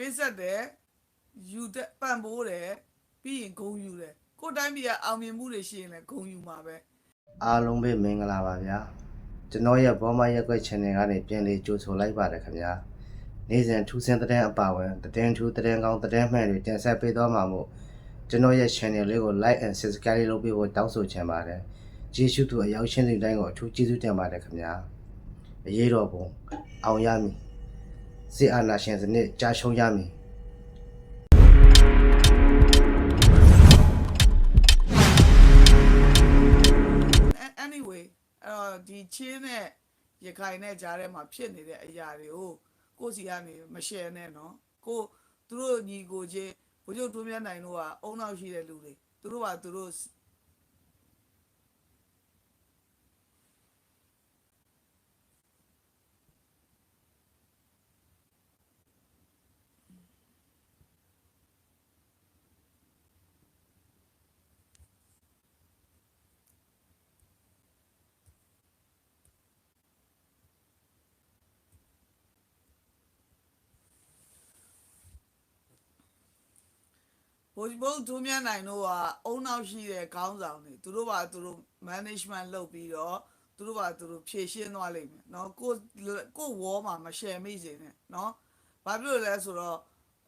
ပေးဆက်တယ်ယူတဲ့ပံ့ပိုးတယ်ပြီးရင်ဂုံယူတယ်ကိုယ်တိုင်းပြည်ကအောင်မြင်မှုတွေရှိရင်လည်းဂုံယူမှာပဲအားလုံးပဲမင်္ဂလာပါဗျာကျွန်တော်ရဲ့ဘောမရက်ွက် channel ကနေပြန်လေးကြိုဆိုလိုက်ပါတယ်ခင်ဗျာနေ့စဉ်ထူးဆန်းတဲ့တဲ့အပါဝင်တဲ့ထူးတဲ့ကောင်းတဲ့မှန်တွေတင်ဆက်ပေးသွားမှာမို့ကျွန်တော်ရဲ့ channel လေးကို like and subscribe လုပ်ပေးဖို့တောင်းဆိုချင်ပါတယ်ကျေးဇူးတူအရောက်ရှင်းတဲ့တိုင်းကိုအထူးကျေးဇူးတင်ပါတယ်ခင်ဗျာအရေးတော်ပုံအောင်ရမည် စစ်အာဏာရှင်စနစ်ကြာရှုံးရမည် A- anyway အဲ့တော့ဒီချင်းနဲ့ရခိုင်နဲ့ကြားထဲမှာဖြစ်နေတဲ့အရာတွေကိုကိုယ့်စီကနေမ share နဲ့နော်ကိုသူတို့ညီကိုချင်းဘုချုပ်တွန်းမြတ်နိုင်တို့ကအုံနောက်ရှိတဲ့လူတွေသူတို့ကသူတို့ ဘိုးဘုတ်သူမြတ်နိုင်တို့ကအုံနောက်ရှိတဲ့ခေါင်းဆောင်တွေသူတို့ကသူတို့ management လုပ်ပြီးတော့သူတို့ကသူတို့ဖြည့်ရှင်းသွားလိမ့်မယ်เนาะကိုကိုဝေါ်မှာမ share မိစေနဲ့เนาะဘာဖြစ်လို့လဲဆိုတော့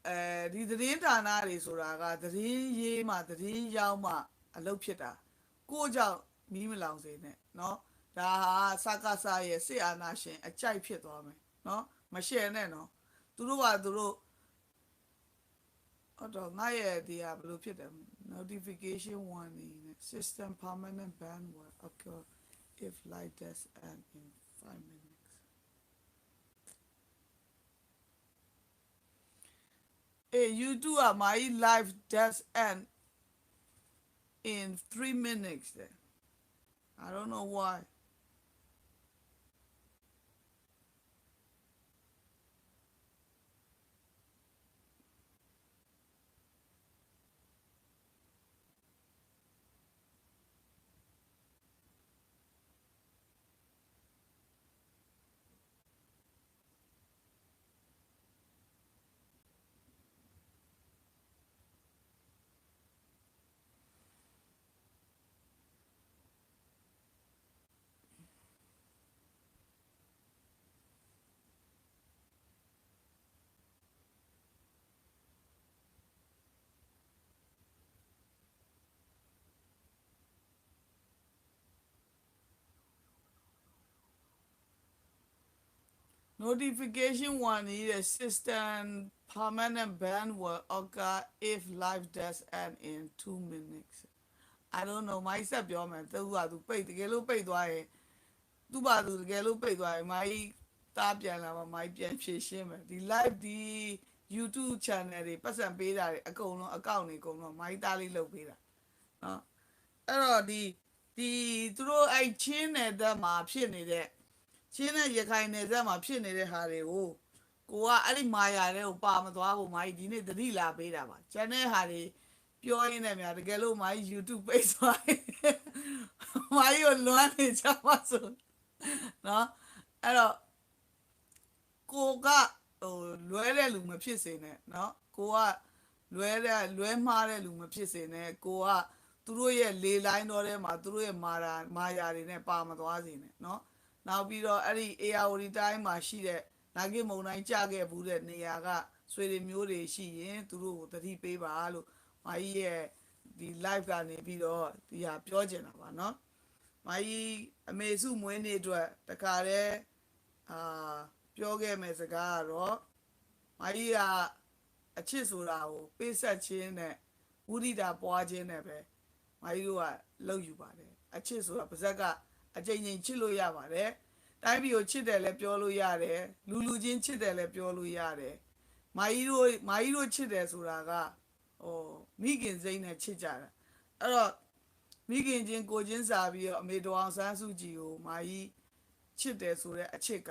အဲဒီသတင်းဌာနတွေဆိုတာကသတင်းရေးမှသတင်းရောက်မှအလုပ်ဖြစ်တာကိုကြောင့်မီးမလောင်စေနဲ့เนาะဒါဟာစကားစရဲ့စစ်အာဏာရှင်အကြိုက်ဖြစ်သွားမယ်เนาะမ share နဲ့เนาะသူတို့ကသူတို့ ဟုတ်တော့ငါရဲ့ဒီဟာဘယ်လိုဖြစ်တယ် notification warning နဲ့ system permanent ban will occur if light does end in 5 minutes အေး YouTube อ่ะ my live does end in 3 minutes then I don't know why Notification one is system permanent ban will occur if live does end in 2 minutes. I don't know မိုက်ဆက်ပြောမယ်သူကသူပိတ်တကယ်လို့ပိတ်သွားရင်သူ့ဘာသူတကယ်လို့ပိတ်သွားရင်မိုက်တားပြန်လာမှမိုက်ပြန်ဖြည့်ရှင်းမယ်ဒီ live ဒီ YouTube channel တွေပတ်စံပေးတာတွေအကုန်လုံးအကောင့်တွေအကုန်လုံးမိုက်တားလေးလုပ်ပေးတာနော်အဲ့တော့ဒီဒီသူတို့အဲ့ချင်းနေတဲ့မှာဖြစ်နေတဲ့ ချင်းနဲ့ရခိုင်နယ်စပ်မှာဖြစ်နေတဲ့ဟာတွေကိုကိုကအဲ့ဒီမာယာတွေကိုပါမသွားဘူးမာကြီးဒီနေ့သတိလာပေးတာပါကျန်တဲ့ဟာတွေပြောရင်းနဲ့များတကယ်လို့မာကြီး YouTube ပိတ်သွားရင်မာကြီးကိုလွမ်းနေကြပါစို့နော်အဲ့တော့ကိုကဟိုလွဲတဲ့လူမဖြစ်စေနဲ့နော်ကိုကလွဲတဲ့လွဲမှားတဲ့လူမဖြစ်စေနဲ့ကိုကသူတို့ရဲ့လေလိုင်းတော်ထဲမှာသူတို့ရဲ့မာယာမာယာတွေနဲ့ပါမသွားစေနဲ့နော် နောက်ပြီးတော့အဲ့ဒီ ARD တိုင်းမှာရှိတဲ့နာဂိမုံတိုင်းကြခဲ့ဘူးတဲ့နေရာကဆွေတွေမျိုးတွေရှိရင်သူတို့ကိုတတိပေးပါလို့မာကြီးရဲ့ဒီ live ကနေပြီးတော့ဒီဟာပြောချင်တာပါเนาะမာကြီးအမေစုမွေးနေ့အတွက်တခါတည်းအာပြောခဲ့မယ်စကားကတော့မာကြီးကအချစ်ဆိုတာကိုပေးဆက်ခြင်းနဲ့ဝိရိဒပွားခြင်းနဲ့ပဲမာကြီးတို့ကလောက်ယူပါတယ်အချစ်ဆိုတာပါဇက်က အကြိမ်ကြိမ်ချစ်လို့ရပါတယ်တိုင်းပြည်ကိုချစ်တယ်လည်းပြောလို့ရတယ်လူလူချင်းချစ်တယ်လည်းပြောလို့ရတယ်မာကြီးတို့မာကြီးတို့ချစ်တယ်ဆိုတာကဟိုမိခင်စိမ့်နဲ့ချစ်ကြတာအဲ့တော့မိခင်ချင်းကိုချင်းစာပြီးတော့အမေတော်အောင်ဆန်းစုကြည်ကိုမာကြီးချစ်တယ်ဆိုတဲ့အချစ်က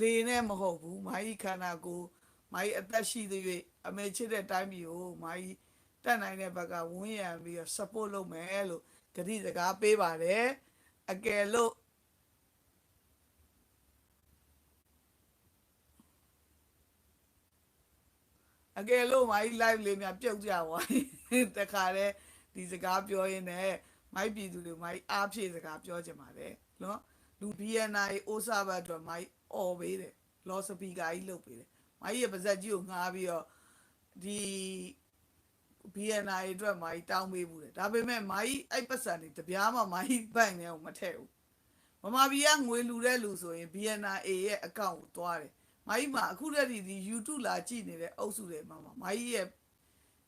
လေနဲ့မဟုတ်ဘူးမာကြီးခန္ဓာကိုယ်မာကြီးအသက်ရှိသေး၍အမေချစ်တဲ့တိုင်းပြည်ကိုမာကြီးတက်နိုင်တဲ့ဘက်ကဝန်းရံပြီးတော့ support လုပ်မယ်လို့ဂတိစကားပေးပါတယ် အကယ်လို့အကယ်လို့မိုင်း live လေးများပြုတ်ကြသွားရင်တခါတည်းဒီစကားပြောရင်းနဲ့မိုင်းပြည်သူတွေမိုင်းအားဖြည့်စကားပြောချင်ပါတယ်နော်လူ BNI အိုးစားဘတ်အတွက်မိုင်းអော်ပေးတယ်လောစပီကာကြီးလုပ်ပေးတယ်မိုင်းရဲ့ပါဇက်ကြီးကိုငှားပြီးတော့ဒီ BNI အတွက်မာကြီးတောင်းပေးဘူးတယ်ဒါပေမဲ့မာကြီးအဲ့ပတ်စံတွေတပြားမှမာကြီးဘဏ်ထဲကိုမထည့်ဘူးမမဘီကငွေလူတဲ့လူဆိုရင် BNA ရဲ့အကောင့်ကိုသွားတယ်။မာကြီးမှာအခုတည်းကဒီ YouTube လာကြည့်နေတဲ့အုပ်စုတွေမှာမာကြီးရဲ့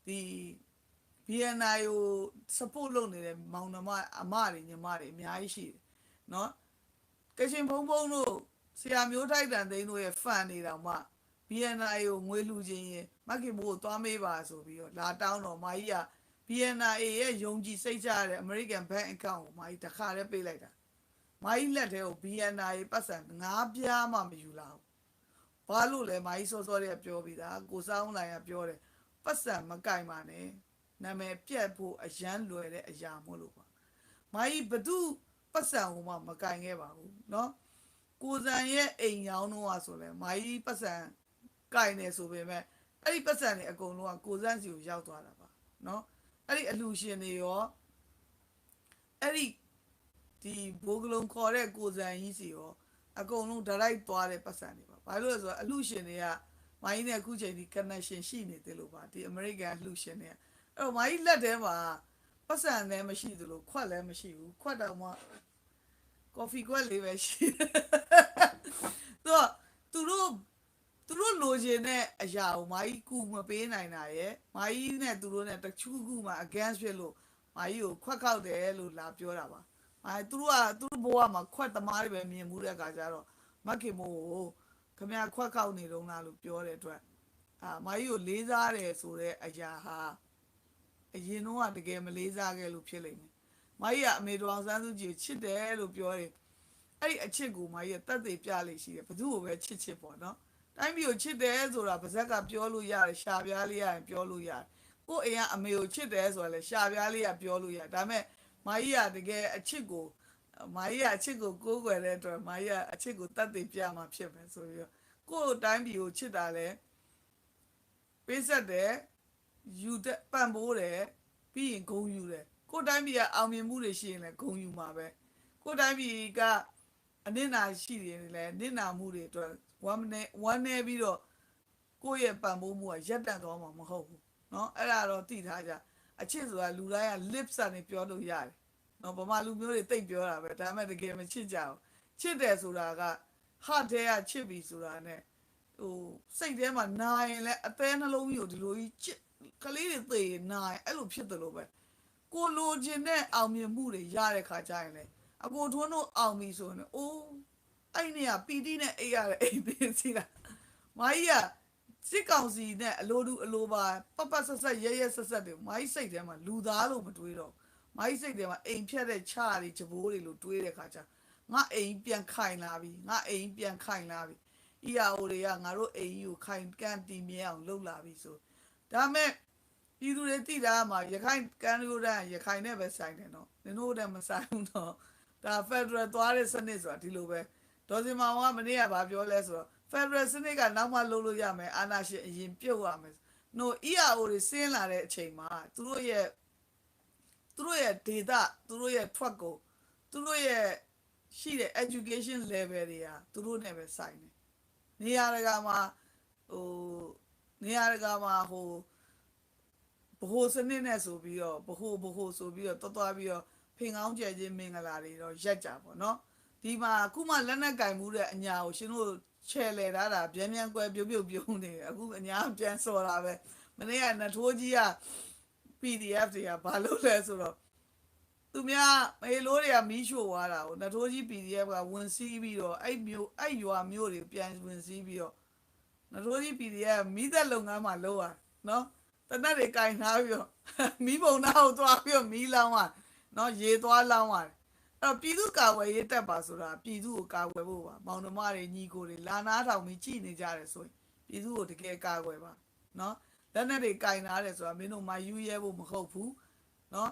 ဒီ BNA ကို support လုပ်နေတဲ့မောင်နှမအမတွေညီမတွေအများကြီးရှိတယ်။နော်။ကချင်ဘုံဘုံတို့ဆရာမျိုးထိုက်တန်သိန်းတို့ရဲ့ fan တွေတောင်မှ BNI ကိုငွေလှူခြင်းရင်မက်ခင်မိုးကိုသွားမေးပါဆိုပြီးတော့လာတောင်းတော့မာကြီးက BNI ရဲ့ယုံကြည်စိတ်ချရတဲ့ American Bank account ကိုမာကြီးတစ်ခါတည်းပေးလိုက်တာမာကြီးလက်ထဲကို BNI ပတ်စံငါးပြားမှမယူလာဘူးဘာလို့လဲမာကြီးစောစောတည်းကပြောပြီးသားကိုစောင်းလိုင်ကပြောတယ်ပတ်စံမကင်ပါနဲ့နာမည်ပြတ်ဖို့အရန်လွယ်တဲ့အရာမို့လို့ပါမာကြီးဘသူပတ်စံဟိုမှမကင်ခဲ့ပါဘူးเนาะကိုစံရဲ့အိမ်ရောင်းတော့อ่ะဆိုလဲမာကြီးပတ်စံ ကင်နေဆိုပေမဲ့အဲ့ဒီပတ်စံတွေအကုန်လုံးကကိုစံစီကိုရောက်သွားတာပါเนาะအဲ့ဒီအလူရှင်တွေရောအဲ့ဒီဒီဘိုးကလုံးခေါ်တဲ့ကိုစံကြီးစီရောအကုန်လုံး direct သွားတဲ့ပတ်စံတွေပါဘာလို့လဲဆိုတော့အလူရှင်တွေကမိုင်းနဲ့အခုချိန်ဒီ connection ရှိနေတယ်လို့ပါဒီ American အလူရှင်တွေကအဲ့တော့မိုင်းလက်ထဲမှာပတ်စံလည်းမရှိသလိုခွက်လည်းမရှိဘူးခွက်တော့မှ coffee ခွက်လေးပဲရှိတယ်သူကသူတို့ သူတို့လိုချင်တဲ့အရာကိုမာကြီးကူမပေးနိုင်တာရယ်မာကြီးနဲ့သူတို့နဲ့တချူခုမှ against ဖြစ်လို့မာကြီးကိုခွက်ခောက်တယ်လို့လာပြောတာပါမာသူတို့ကသူတို့ဘဝမှာခွက်သမားတွေပဲမြင်မှုတဲ့အခါကျတော့မက်ခင်မိုးကိုခမရခွက်ခောက်နေတော့လားလို့ပြောတဲ့အတွက်အာမာကြီးကိုလေးစားတယ်ဆိုတဲ့အရာဟာအရင်တော့တကယ်မလေးစားခဲ့လို့ဖြစ်လိမ့်မယ်မာကြီးကအမေတော်ဆန်းစုကြည်ကိုချစ်တယ်လို့ပြောတယ်အဲ့ဒီအချစ်ကိုမာကြီးကတတ်သိပြလိမ့်ရှိတယ်ဘသူ့ကိုပဲချစ်ချစ်ပေါ့နော် တိုင်းပြည်ကိုချစ်တယ်ဆိုတာပါဇက်ကပြောလို့ရတယ်ရှာပြားလေးရရင်ပြောလို့ရတယ်ကို့အိမ်ကအမေကိုချစ်တယ်ဆိုတာလေရှာပြားလေးရပြောလို့ရတယ်ဒါပေမဲ့မာကြီးကတကယ်အချစ်ကိုမာကြီးကအချစ်ကိုကိုးကွယ်တဲ့အတွက်မာကြီးကအချစ်ကိုတတ်သိပြမှာဖြစ်မယ်ဆိုပြီးတော့ကို့တိုင်းပြည်ကိုချစ်တာလဲပေးဆက်တယ်ယူတဲ့ပံ့ပိုးတယ်ပြီးရင်ဂုံယူတယ်ကို့တိုင်းပြည်ကအောင်မြင်မှုတွေရှိရင်လည်းဂုံယူမှာပဲကို့တိုင်းပြည်ကအနစ်နာရှိတယ်လေနစ်နာမှုတွေအတွက် ဝမ်းနေဝမ်းနေပြီးတော့ကိုယ့်ရဲ့ပံ့ပိုးမှုကရက်တန့်သွားမှာမဟုတ်ဘူးเนาะအဲ့ဒါတော့သိထားကြအချစ်ဆိုတာလူတိုင်းက lip စာနေပြောလို့ရတယ်เนาะဗမာလူမျိုးတွေတိတ်ပြောတာပဲဒါပေမဲ့တကယ်မချစ်ကြဘူးချစ်တယ်ဆိုတာက heart ထဲကချစ်ပြီဆိုတာ ਨੇ ဟိုစိတ်ထဲမှာနာရင်လည်းအသေးနှလုံးကြီးကိုဒီလိုကြီးချစ်ကလေးတွေသေရင်နာရင်အဲ့လိုဖြစ်တယ်လို့ပဲကိုလိုချင်တဲ့အောင်မြင်မှုတွေရတဲ့ခါကျရင်လေအကိုထွန်းတို့အောင်ပြီဆိုရင်အိုး အဲ့နေကပီတိနဲ့အိတ်ရတဲ့အိမ်သေးစီလားမာကြီးကစစ်ကောင်စီနဲ့အလိုတူအလိုပါပပဆက်ဆက်ရဲရဲဆက်ဆက်တွေမာကြီးစိတ်ထဲမှာလူသားလို့မတွေးတော့မာကြီးစိတ်ထဲမှာအိမ်ဖြတ်တဲ့ချားတွေဂျဘိုးတွေလို့တွေးတဲ့ခါကျငါအိမ်ပြန်ခိုင်လာပြီငါအိမ်ပြန်ခိုင်လာပြီ EAO တွေကငါတို့အိမ်ကြီးကိုခိုင်ကန့်တည်မြဲအောင်လုပ်လာပြီဆိုဒါမဲ့ပြည်သူတွေတိတာမှာရခိုင်ကမ်းရိုးတန်းရခိုင်နဲ့ပဲဆိုင်တယ်နော်နင်တို့တည်းမဆိုင်ဘူးနော်ဒါ Federal သွားတဲ့စနစ်ဆိုတာဒီလိုပဲ ဒေါ်စင်မောင်ကမနေ့ကဗာပြောလဲဆိုတော့ Federal စနစ်ကနောက်မှလုပ်လို့ရမယ်အာဏာရှင်အရင်ပြုတ်ရမယ်။ no EAO တွေဆင်းလာတဲ့အချိန်မှာသူတို့ရဲ့သူတို့ရဲ့ data သူတို့ရဲ့ truck ကိုသူတို့ရဲ့ရှိတဲ့ education level တွေကသူတို့နဲ့ပဲဆိုင်တယ်။နေရာတကာမှာဟိုနေရာတကာမှာဟိုဘ ਹੁ စနစ်နဲ့ဆိုပြီးတော့ဘ ਹੁ ဘ ਹੁ ဆိုပြီးတော့တွတ်သွားပြီးတော့ဖင်ကောင်းကျဲခြင်းမင်္ဂလာတွေတော့ရက်ကြပါတော့။ ဒီမှာအခုမှလက်နက်ကင်မှုတဲ့အညာကိုရှင်တို့ချဲလေထားတာဗျမ်းဗျမ်းကွဲပြုတ်ပြုတ်ပြုံးနေတယ်အခုအညာပြန်စော်တာပဲမနေ့ကနထိုးကြီးက PDF တွေကဘာလုပ်လဲဆိုတော့သူများမေလိုတွေကမီးရှို့သွားတာကိုနထိုးကြီး PDF ကဝင်စီးပြီးတော့အဲ့မျိုးအဲ့ရွာမျိုးတွေပြန်ဝင်စီးပြီးတော့နထိုးကြီး PDF မီးသက်လုပ်ငန်းမှာလုပ်ရနော်တနက်တွေကင်ထားပြီးတော့မီးပုံနာကိုသွားပြီးတော့မီးလောင်းရနော်ရေသွားလောင်းရတယ်အဲ့ တော့ပြည်သူ့ကာကွယ်ရေးတပ်ပါဆိုတာပြည်သူ့ကိုကာကွယ်ဖို့ပါမောင်နှမတွေညီကိုတွေလာနာထောင်ပြီးကြည်နေကြတယ်ဆိုရင်ပြည်သူ့ကိုတကယ်ကာကွယ်ပါနော်လက်နဲ့တွေကင်ထားတယ်ဆိုတာမင်းတို့မယူရဲဖို့မဟုတ်ဘူးနော်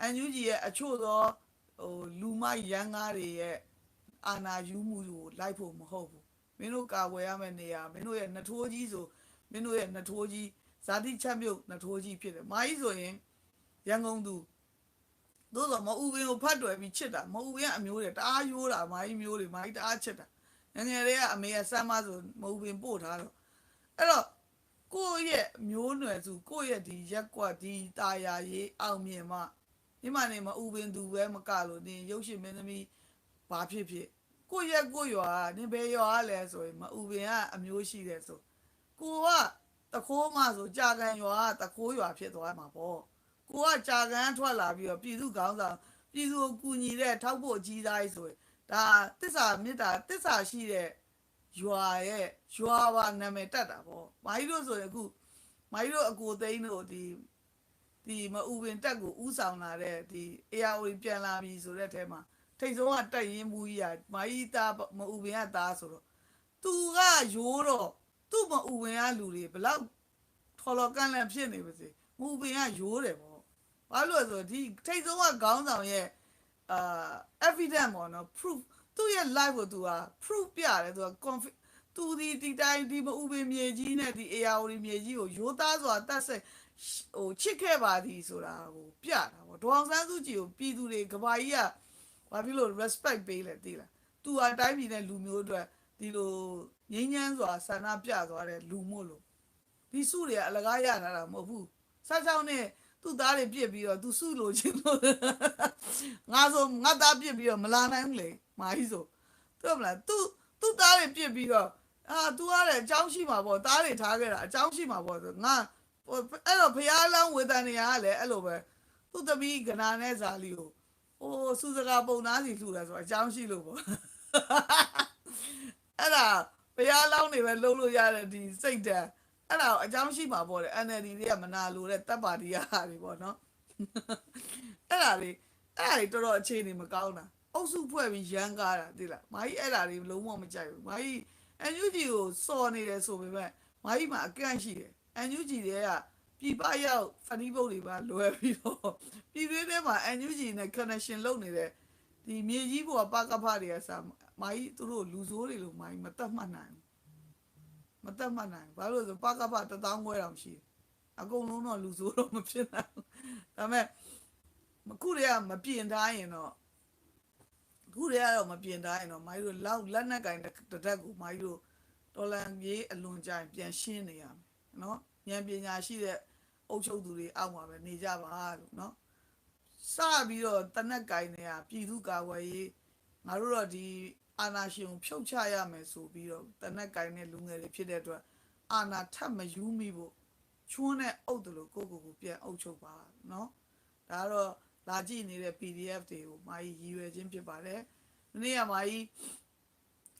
အန်ယူဂျီရဲ့အချို့သောဟိုလူမရန်ကားတွေရဲ့အာနာယူမှုကိုလိုက်ဖို့မဟုတ်ဘူးမင်းတို့ကာကွယ်ရမယ့်နေရာမင်းတို့ရဲ့နှထိုးကြီးဆိုမင်းတို့ရဲ့နှထိုးကြီးဇာတိချက်မြုပ်နထိုးကြီးဖြစ်တယ်မာကြီးဆိုရင်ရန်ကုန်သူ သို့တော့မအူပင်ကိုဖတ်တွယ်ပြီးချစ်တာမအူပင်ကအမျိုးတွေတအားရိုးတာမာကြီးမျိုးတွေမာကြီးတအားချစ်တာငယ်ငယ်လေးကအမေကစမ်းမဆိုမအူပင်ပို့ထားတော့အဲ့တော့ကိုယ့်ရဲ့မျိုးနွယ်စုကိုယ့်ရဲ့ဒီရက်ကွက်ဒီตาယာရေးအောင်မြင်မှဒီမှာနေမအူပင်သူပဲမကလို့နင်ရုပ်ရှင်မင်းသမီးဘာဖြစ်ဖြစ်ကိုယ့်ရဲ့ကိုယ့်ရွာနင်ဘယ်ရွာလဲဆိုရင်မအူပင်ကအမျိုးရှိတယ်ဆိုကိုကတခိုးမှဆိုကြာကန်ရွာကတခိုးရွာဖြစ်သွားမှာပေါ့ ကိုကကြာကန်ထွက်လာပြီးတော့ပြည်သူကောင်းဆောင်ပြည်သူကိုကူညီတဲ့ထောက်ဖို့အကြီးသားကြီးဆိုရင်ဒါတစ္ဆာမေတ္တာတစ္ဆာရှိတဲ့ရွာရဲ့ရွာပါနာမည်တက်တာပေါ့မိုင်းတို့ဆိုရင်အခုမိုင်းတို့အကိုသိန်းတို့ဒီဒီမအူပင်တက်ကိုဥဆောင်လာတဲ့ဒီအေယာဝီပြန်လာပြီဆိုတဲ့အဲမှာထိတ်ဆုံးကတက်ရင်မူကြီးอ่ะမိုင်းသားမအူပင်ကသားဆိုတော့သူကရိုးတော့သူ့မအူဝင်ကလူတွေဘလောက်ထော်လော်ကန်လန့်ဖြစ်နေပါစေမူပင်ကရိုးတယ်ပေါ့ ဘာလို့လဲဆိုတော့ဒီထိတ်ဆုံးကခေါင်းဆောင်ရဲ့အာ evidence ပေါ့နော် proof သူ့ရဲ့ live ကိုသူက proof ပြတယ်သူက confi သူဒီဒီတိုင်းဒီမအူပင်မြေကြီးနဲ့ဒီ AR မြေကြီးကိုရိုးသားစွာတတ်ဆက်ဟိုချစ်ခဲ့ပါသည်ဆိုတာကိုပြတာပေါ့ဒေါအောင်ဆန်းစုကြည်ကိုပြည်သူတွေကဘာကြီးကဘာဖြစ်လို့ respect ပေးလဲသိလားသူအတိုင်းပြည်နဲ့လူမျိုးအတွက်ဒီလိုငိမ့်ညမ်းစွာဆန္ဒပြသွားတဲ့လူမို့လို့ဒီစုတွေကအလကားရတာတာမဟုတ်ဘူးဆက်ချောင်းနဲ့ သူ့သားတွေပြစ်ပြီးတော့သူစုလို့ချင်းလို့ငါဆိုငါသားပြစ်ပြီးတော့မလာနိုင်ဘူးလေမာကြီးဆိုသူမလားသူသူ့သားတွေပြစ်ပြီးတော့အာ तू ရတဲ့အကြောင်းရှိမှာပေါ့သားတွေထားခဲ့တာအကြောင်းရှိမှာပေါ့ဆိုငါဟိုအဲ့တော့ဖျားလောင်းဝေဒန်နေရကလည်းအဲ့လိုပဲသူ့သမီးကနာနဲ့ဇာလီကိုဟိုစုစကားပုံသားစီလှူတယ်ဆိုတော့အကြောင်းရှိလို့ပေါ့အဲ့ဒါဘုရားလောင်းနေပဲလုံးလို့ရတဲ့ဒီစိတ်ဓာတ် အဲ့ဒါကိုအကြောင်းရှိမှာပေါ့လေ NLD တွေကမနာလို့တဲ့တပ်ပါတီရာတွေပေါ့နော်အဲ့ဒါလေးအဲ့ဒါလေးတော်တော်အခြေအနေမကောင်းတာအုပ်စုဖွဲ့ပြီးရန်ကားတာသိလားမာကြီးအဲ့ဒါလေးလုံးဝမကြိုက်ဘူးမာကြီး NUG ကိုစော်နေတယ်ဆိုပေမဲ့မာကြီးမှာအကန့်ရှိတယ် NUG တွေကပြည်ပရောက်ဖန်တီးပုတ်တွေပါလွယ်ပြီးတော့ပြည်တွင်းထဲမှာ NUG နဲ့ connection လုပ်နေတဲ့ဒီမြေကြီးပေါ်ကပကဖတွေကစားမာကြီးသူတို့လူဆိုးတွေလို့မာကြီးမတတ်မှတ်နိုင်ဘူး မတတ်မှတ်နိုင်ဘူးဘာလို့လဲဆိုပကဖတစ်သောင်းခွဲတောင်ရှိတယ်အကုန်လုံးတော့လူဆိုးတော့မဖြစ်နိုင်ဘူးဒါပေမဲ့မခုတည်းကမပြင်ထားရင်တော့ခုတည်းကတော့မပြင်ထားရင်တော့မာကြီးတို့လောက်လက်နဲ့ကင်တစ်တက်ကိုမာကြီးတို့ဒေါ်လာကြီးအလွန်ကြိုင်ပြန်ရှင်းနေရမယ်နော်ဉာဏ်ပညာရှိတဲ့အုပ်ချုပ်သူတွေအောက်မှာပဲနေကြပါလို့နော်စပြီးတော့တနက်ကင်နေတာပြည်သူကာကွယ်ရေးငါတို့တော့ဒီ အာနာရှင်ကိုဖြုတ်ချရမယ်ဆိုပြီးတော့တနက်ကင်တဲ့လူငယ်တွေဖြစ်တဲ့အတွက်အာနာထပ်မယူမိဖို့ချွန်းနဲ့အုပ်တယ်လို့ကိုယ့်ကိုယ်ကိုပြန်အုပ်ချုပ်ပါเนาะဒါကတော့လာကြည့်နေတဲ့ PDF တွေကိုမာကြီးရည်ရွယ်ခြင်းဖြစ်ပါတယ်ဒီနေ့ကမာကြီး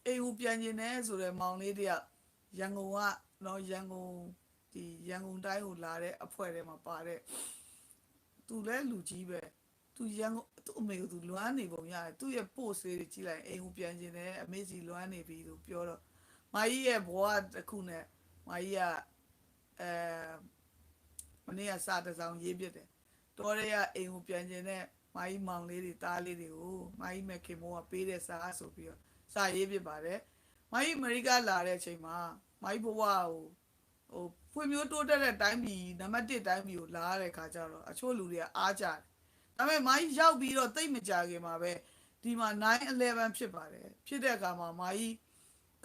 အိမ်ကိုပြန်ကျင်တယ်ဆိုတော့မောင်လေးတယောက်ရန်ကုန်ကเนาะရန်ကုန်ဒီရန်ကုန်တိုင်းကိုလာတဲ့အဖွဲ့ထဲမှာပါတဲ့ သူလည်းလူကြီးပဲ သူရန်ကုန်သူ့အမေကသူလွမ်းနေပုံရတယ်သူ့ရဲ့ပို့ဆေးတွေကြီးလိုက်အိမ်ကိုပြန်ကျင်တယ်အမေစီလွမ်းနေပြီလို့ပြောတော့မာကြီးရဲ့ဘဝတစ်ခုနဲ့မာကြီးကအဲမနေ့ကစာတစ်စောင်ရေးပြတယ်တော်ရဲကအိမ်ကိုပြန်ကျင်တဲ့မာကြီးမောင်လေးတွေတားလေးတွေကိုမာကြီးမခင်မိုးကပေးတဲ့စာဆိုပြီးတော့စာရေးပြပါတယ်မာကြီးအမေရိကလာတဲ့အချိန်မှာမာကြီးဘဝကိုဟိုဖွံ့ဖြိုးတိုးတက်တဲ့တိုင်းပြည်နံပါတ်1တိုင်းပြည်ကိုလာရတဲ့ခါကျတော့အချို့လူတွေကအားကြတယ်။ ဒါပေမဲ့မိုင်းရောက်ပြီးတော့တိတ်မကြခင်မှာပဲဒီမှာ911ဖြစ်ပါတယ်။ဖြစ်တဲ့အခါမှာမိုင်း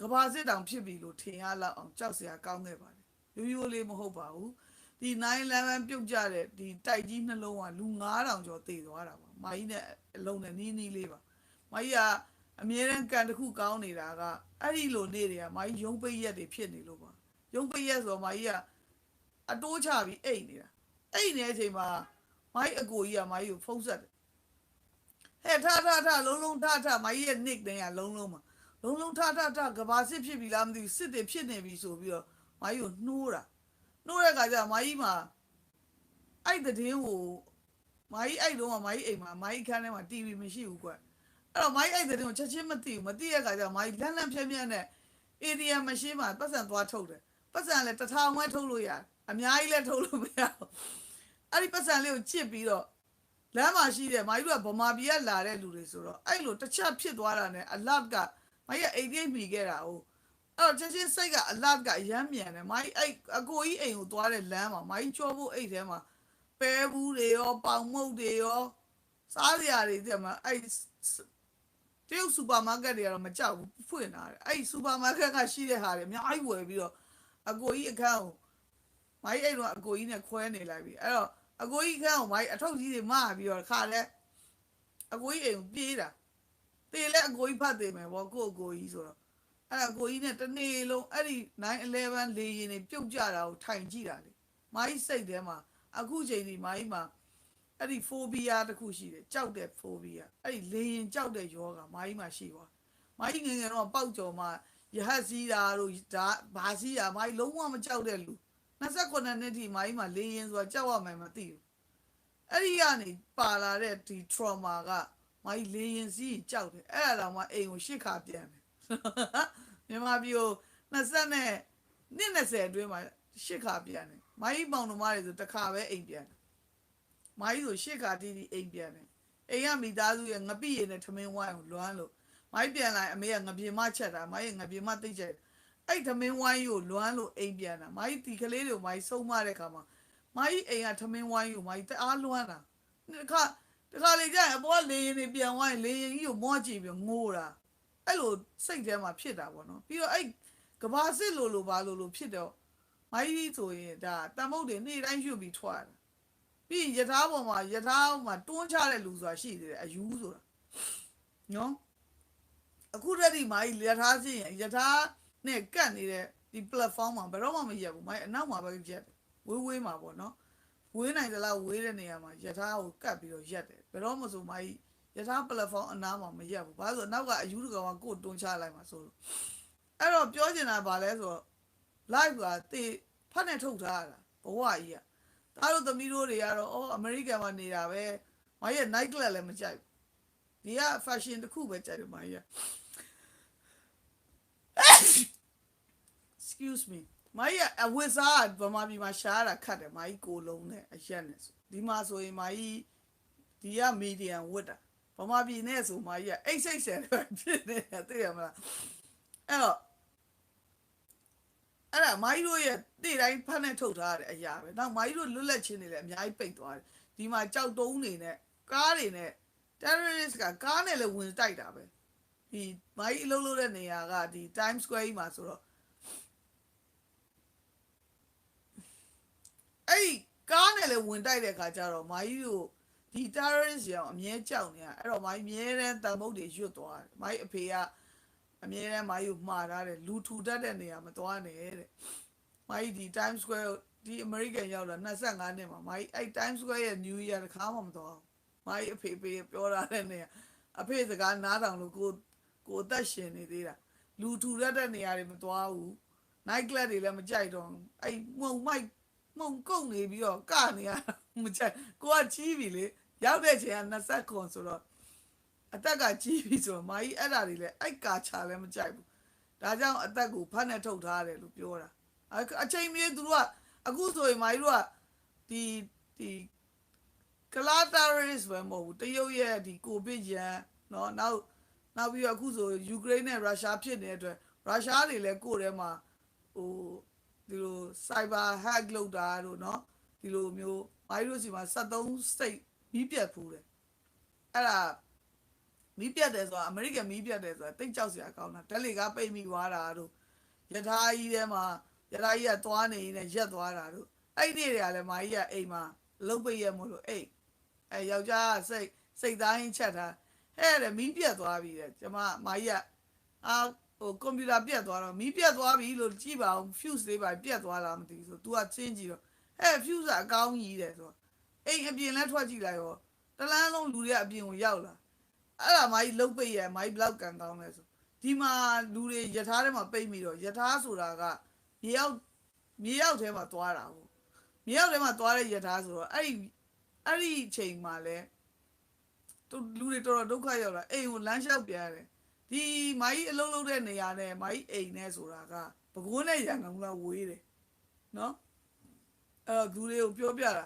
ကဘာစစ်တောင်ဖြစ်ပြီလို့ထင်ရလောက်အောင်ကြောက်စရာကောင်းခဲ့ပါတယ်။ရိုးရိုးလေးမဟုတ်ပါဘူး။ဒီ911ပြုတ်ကြတဲ့ဒီတိုက်ကြီးနှလုံးကလူ9000ကျော်သေသွားတာပါ။မိုင်းနဲ့အလုံးနဲ့နီးနီးလေးပါ။မိုင်းကအမြဲတမ်းကန်တစ်ခုကောင်းနေတာကအဲ့ဒီလိုနေတွေကမိုင်းရုံးပိတ်ရက်တွေဖြစ်နေလို့ပါ။ရုံးပိတ်ရက်ဆိုတော့မကြီးကအတိုးချပြီးအိတ်နေတာအိတ်နေတဲ့အချိန်မှာ မကြီးအကိုကြီးကမကြီးကိုဖုံးဆက်တယ်ဟဲ့ထထထလုံးလုံးထထမကြီးရဲ့ nick တဲ့ကလုံးလုံးမှာလုံးလုံးထထထကဘာစစ်ဖြစ်ပြီလားမသိဘူးစစ်တွေဖြစ်နေပြီဆိုပြီးတော့မကြီးကိုနှိုးတာနှိုးတဲ့အခါကျမကြီးမှာအဲ့တဲ့တင်းကိုမကြီးအဲ့လုံးကမကြီးအိမ်မှာမကြီးခန်းထဲမှာ TV မရှိဘူးကွအဲ့တော့မကြီးအဲ့တဲ့တင်းကိုချက်ချင်းမသိဘူးမသိတဲ့အခါကျမကြီးလန့်လန့်ဖြန်းဖြန်းနဲ့ ATM မရှင်းမှာပတ်စံသွားထုတ်တယ်ပတ်စံလည်းတစ်ထောင်ဝဲထုတ်လို့ရတယ်အများကြီးလည်းထုတ်လို့မရဘူး အဲ့ဒီပတ်စံလေးကိုချစ်ပြီးတော့လမ်းမှာရှိတယ်မာကြီးတို့ကဗမာပြည်ကလာတဲ့လူတွေဆိုတော့အဲ့လိုတစ်ချက်ဖြစ်သွားတာနဲ့အလတ်ကမာကြီးကအိတ်တိတ်မိခဲ့တာ哦အဲ့တော့ချက်ချင်းစိတ်ကအလတ်ကအရမ်းမြန်တယ်မိုင်းအဲ့အကိုကြီးအိမ်ကိုသွားတဲ့လမ်းမှာမိုင်းချောဖို့အိတ်ထဲမှာပဲဘူးတွေရောပေါင်မုတ်တွေရောစားစရာတွေတဲ့မှာအဲ့တရုတ်စူပါမားကတ်တွေကတော့မကြောက်ဘူးဖွင့်လာတယ်အဲ့စူပါမားကတ်ကရှိတဲ့ဟာတွေအများကြီးဝယ်ပြီးတော့အကိုကြီးအခန်းကို မိုင်းအဲ့တော့အကိုကြီးနဲ့ခွဲနေလိုက်ပြီအဲ့တော့အကိုကြီးအခန်းကိုမိုင်းအထုပ်ကြီးတွေမပြီးတော့ခါလဲအကိုကြီးအိမ်ကိုပြေးတာတေလဲအကိုကြီးဖတ်တယ်မယ်ဗောကို့အကိုကြီးဆိုတော့အဲ့ဒါကိုကြီးနဲ့တနေ့လုံးအဲ့ဒီ911လေရင်တွေပြုတ်ကြတာကိုထိုင်ကြည့်တာလေမိုင်းစိတ်ထဲမှာအခုချိန်ဒီမိုင်းမှာအဲ့ဒီဖိုဘီယာတစ်ခုရှိတယ်ကြောက်တဲ့ဖိုဘီယာအဲ့ဒီလေရင်ကြောက်တဲ့ယောဂမိုင်းမှာရှိသွားမိုင်းငယ်ငယ်တော့ပေါက်ကြော်မှာရဟတ်စီးတာတို့ဒါဘာစီးတာမိုင်းလုံးဝမကြောက်တဲ့လူ 29နှစ်ထိမိုင်းမှာလေရင်ဆိုတာကြောက်ရမှန်းမသိဘူးအဲ့ဒီကနေပါလာတဲ့ဒီ trauma ကမိုင်းလေရင်စီးကြောက်တယ်အဲ့ဒါတော့မှအိမ်ကိုရှစ်ခါပြန်တယ်မြန်မာပြည်ကို20နဲ့နှစ်20အတွင်းမှာရှစ်ခါပြန်တယ်။မိုင်းပေါင်တော်မတွေဆိုတစ်ခါပဲအိမ်ပြန်တယ်။မိုင်းဆိုရှစ်ခါတီးတီးအိမ်ပြန်တယ်။အိမ်ကမိသားစုရဲ့ငပိရည်နဲ့ထမင်းဝိုင်းကိုလွမ်းလို့မိုင်းပြန်လာရင်အမေကငပြေမချက်တာမိုင်းရဲ့ငပြေမသိချက် အဲ့ထမင်းဝိုင်းကိုလွမ်းလို့အိမ်ပြန်တာမိုင်းဒီကလေးတွေကိုမိုင်းဆုံးမတဲ့ခါမှာမိုင်းအိမ်ကထမင်းဝိုင်းကိုမိုင်းတအားလွမ်းတာတစ်ခါတစ်ခါလေကြာရင်အပေါ်ကလေရင်တွေပြန်ဝိုင်းလေရင်ကြီးကိုမော့ကြည့်ပြီးငိုးတာအဲ့လိုစိတ်ထဲမှာဖြစ်တာပေါ့နော်ပြီးတော့အဲ့ကဘာစစ်လိုလိုပါလိုလိုဖြစ်တော့မိုင်းကြီးဆိုရင်ဒါတန်မုတ်တွေနေ့တိုင်းရွတ်ပြီးထွက်တာပြီးရင်ယထာပေါ်မှာယထာမှာတွန်းချတဲ့လူဆိုတာရှိသေးတယ်အယူဆိုတာနော်အခုတည်းဒီမိုင်းယထာစီရင်ယထာ နဲ့ကတ်နေတဲ့ဒီ platform မှာဘယ်တော့မှမရက်ဘူးမိုင်းအနောက်မှာပဲရက်ဝေးဝေးမှာပေါ့နော်ဝေးနိုင်သလားဝေးတဲ့နေရာမှာယထာကိုကတ်ပြီးတော့ရက်တယ်ဘယ်တော့မှဆိုမိုင်းယထာ platform အနားမှာမရက်ဘူးဘာလို့လဲဆိုတော့နောက်ကအယူတကောင်ကကိုယ်တွန်းချလိုက်မှာဆိုလို့အဲ့တော့ပြောချင်တာဗာလဲဆိုတော့ live ကတေဖတ်နဲ့ထုတ်ထားရတာဘဝကြီးอ่ะဒါတို့သမီးတို့တွေကတော့အော်အမေရိကန်မှာနေတာပဲမရဲ့ night club လည်းမကြိုက်ဘူးဒီက fashion တစ်ခုပဲကြိုက်တယ်မရဲ့ excuse me မရဲ့အဝတ်စားကဗမာပြည်မှာရှားတာခတ်တယ်မကြီးကိုလုံးနဲ့အရက်နဲ့ဆိုဒီမှာဆိုရင်မကြီးဒီက medium ဝတ်တာဗမာပြည်နဲ့ဆိုမှကြီးကအိတ်စိတ်ဆယ်တယ်ဖြစ်နေတာသိရမလားအဲ့တော့အဲ့ဒါမိုင်းတို့ရဲ့တိတိုင်းဖတ်နဲ့ထုတ်ထားတဲ့အရာပဲနောက်မိုင်းတို့လွတ်လပ်ခြင်းတွေလည်းအများကြီးပိတ်သွားတယ်ဒီမှာကြောက်တုံးနေနဲ့ကားတွေနဲ့ terrorist ကကားနဲ့လည်းဝင်တိုက်တာပဲဒီမိုင်းအလုံးလုံးတဲ့နေရာကဒီ Times Square ကြီးမှာဆိုတော့ အဲ့ဒီကားနဲ့လည်းဝင်တိုက်တဲ့ခါကျတော့မိုင်းတို့ဒီ terrorist ရောင်အမြဲကြောက်နေတာအဲ့တော့မိုင်းအမြဲတမ်းတန်မုတ်တွေရွတ်သွားတယ်မိုင်းအဖေကအမြဲတမ်းမိုင်းကိုမှားထားတယ်လူထူတတ်တဲ့နေရာမသွားနဲ့တဲ့မိုင်းဒီ Times Square ဒီ American ရောက်လာ25နှစ်မှာမိုင်းအဲ့ Times Square ရဲ့ New Year တစ်ခါမှမသွားဘူးမိုင်းအဖေဖေပြောထားတဲ့နေရာအဖေစကားနားထောင်လို့ကိုကိုအသက်ရှင်နေသေးတာလူထူတတ်တဲ့နေရာတွေမသွားဘူး night club တွေလည်းမကြိုက်တော့ဘူးအဲ့မှုံမိုက် မှုံကုန်နေပြီးတော့ကနေရတာမကြိုက်ကိုကကြီးပြီလေ ရောက်တဲ့ချိန်က20ခွန်ဆိုတော့အသက်ကကြီးပြီဆိုတော့မာကြီးအဲ့ဒါတွေလည်းအိုက်ကာချာလည်းမကြိုက်ဘူးဒါကြောင့်အသက်ကိုဖတ်နဲ့ထုတ်ထားတယ်လို့ပြောတာအအချိန်မီသူတို့ကအခုဆိုရင်မာကြီးတို့ကဒီဒီကလာတာရစ်ပဲမဟုတ်ဘူးတရုတ်ရဲ့ဒီကိုဗစ်ရန်เนาะနောက်နောက်ပြီးတော့အခုဆိုယူကရိန်းနဲ့ရုရှားဖြစ်နေတဲ့အတွက်ရုရှားတွေလည်းကိုယ့်ထဲမှာဟို ဒီလို cyber hack လုပ်တာတို့เนาะဒီလိုမျိုးမာကြီးတို့စီမှာ73 state မီးပြတ်ဖူးတယ်အဲ့ဒါမီးပြတ်တယ်ဆိုတာအမေရိကန်မီးပြတ်တယ်ဆိုတာတိတ်ကြောက်စရာကောင်းတာတက်လေကပိတ်မိသွားတာတို့ယထာကြီးထဲမှာယထာကြီးကသွားနေနေရက်သွားတာတို့အဲ့ဒီတွေကလည်းမာကြီးကအိမ်မှာလှုပ်ပိတ်ရမို့လို့အိတ်အဲယောက်ျားကစိတ်စိတ်သားရင်းချက်တာဟဲ့တဲ့မီးပြတ်သွားပြီတဲ့ကျမမာကြီးကအာ ဟိုကွန်ပျူတာပြတ်သွားတော့မီးပြတ်သွားပြီလို့ကြည့်ပါဦး fuse လေးပါပြတ်သွားလားမသိဘူးဆို तू ကချင်းကြည့်တော့ဟဲ့ fuse ကအကောင်းကြီးတယ်ဆိုတော့အိမ်အပြင်လဲထွက်ကြည့်လိုက်ရောတလန်းလုံးလူတွေကအပြင်ကိုရောက်လာအဲ့ဒါမိုင်းလုတ်ပိတ်ရမိုင်းဘလောက်ကန်ကောင်းလဲဆိုဒီမှာလူတွေယထာထဲမှာပိတ်ပြီးတော့ယထာဆိုတာကမြေရောက်မြေရောက်ထဲမှာသွားတာဟုတ်မြေရောက်ထဲမှာသွားတဲ့ယထာဆိုတော့အဲ့ဒီအဲ့ဒီအချိန်မှာလဲသူလူတွေတော်တော်ဒုက္ခရောက်လာအိမ်ကိုလမ်းလျှောက်ပြန်တယ် ဒီမိုင်းအလုံးလုံးတဲ့နေရာနဲ့မိုင်းအိမ်နဲ့ဆိုတာကပကုန်းနဲ့ရန်ကုန်လာဝေးတယ်နော်အဲ့တော့လူတွေကိုပြောပြတာ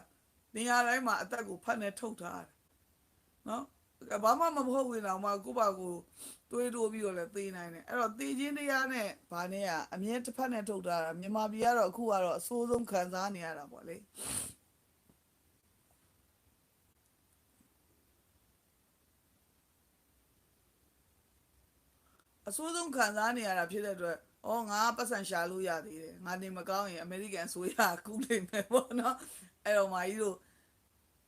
နေရာတိုင်းမှာအသက်ကိုဖတ်နေထုတ်ထားတယ်နော်ဘာမှမဟုတ်ဝင်တော့မှကိုယ့်ဘာကိုတွေးတိုးပြီးတော့လည်းသေနိုင်တယ်အဲ့တော့သေခြင်းတရားနဲ့ဘာနဲ့ကအမြဲတစ်ဖက်နဲ့ထုတ်တာမြန်မာပြည်ကတော့အခုကတော့အဆိုးဆုံးခံစားနေရတာပေါ့လေ အဆိုးဆုံးခံစားနေရတာဖြစ်တဲ့အတွက်ဩငါပတ်စံရှာလို့ရသေးတယ်ငါနေမကောင်းရင်အမေရိကန်ဆိုရကူးလိမ့်မယ်ပေါ့နော်အဲ့တော့မာကြီးတို့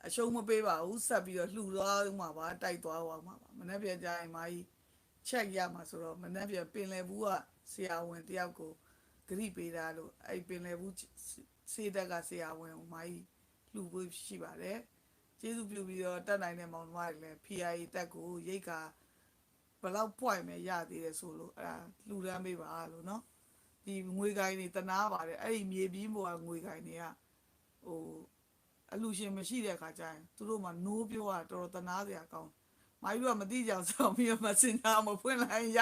အရှုံးမပေးပါဘူးဆက်ပြီးတော့လှူသွားမှာပါတိုက်သွားသွားမှာပါမနေ့ပြန်ကြရင်မာကြီးချက်ရမှာဆိုတော့မနေ့ပြန်ပင်လယ်ဘူးကဆရာဝန်တယောက်ကိုဂရိပေးတာလို့အဲ့ပင်လယ်ဘူးစေတက်ကဆရာဝန်ကိုမာကြီးလှူဖို့ရှိပါတယ်ကျေးဇူးပြုပြီးတော့တက်နိုင်တဲ့မောင်နှမတွေလည်း PIA တက်ကိုရိတ်က ဘယ်လောက်ပွိုင်မယ်ရသေးတယ်ဆိုလို့အဲ့ဒါလှူဒန်းပေးပါလို့နော်ဒီငွေကိုင်းတွေတနာပါတယ်အဲ့ဒီမြေပြီးပေါ်ကငွေကိုင်းတွေကဟိုအလူရှင်မရှိတဲ့ခါကျရင်သူတို့မှနိုးပြောတာတော်တော်တနာစရာကောင်းမိုင်းတို့ကမသိကြအောင်ဆောင်းပြီးတော့မစင်ညာမဖွင့်လိုက်ရ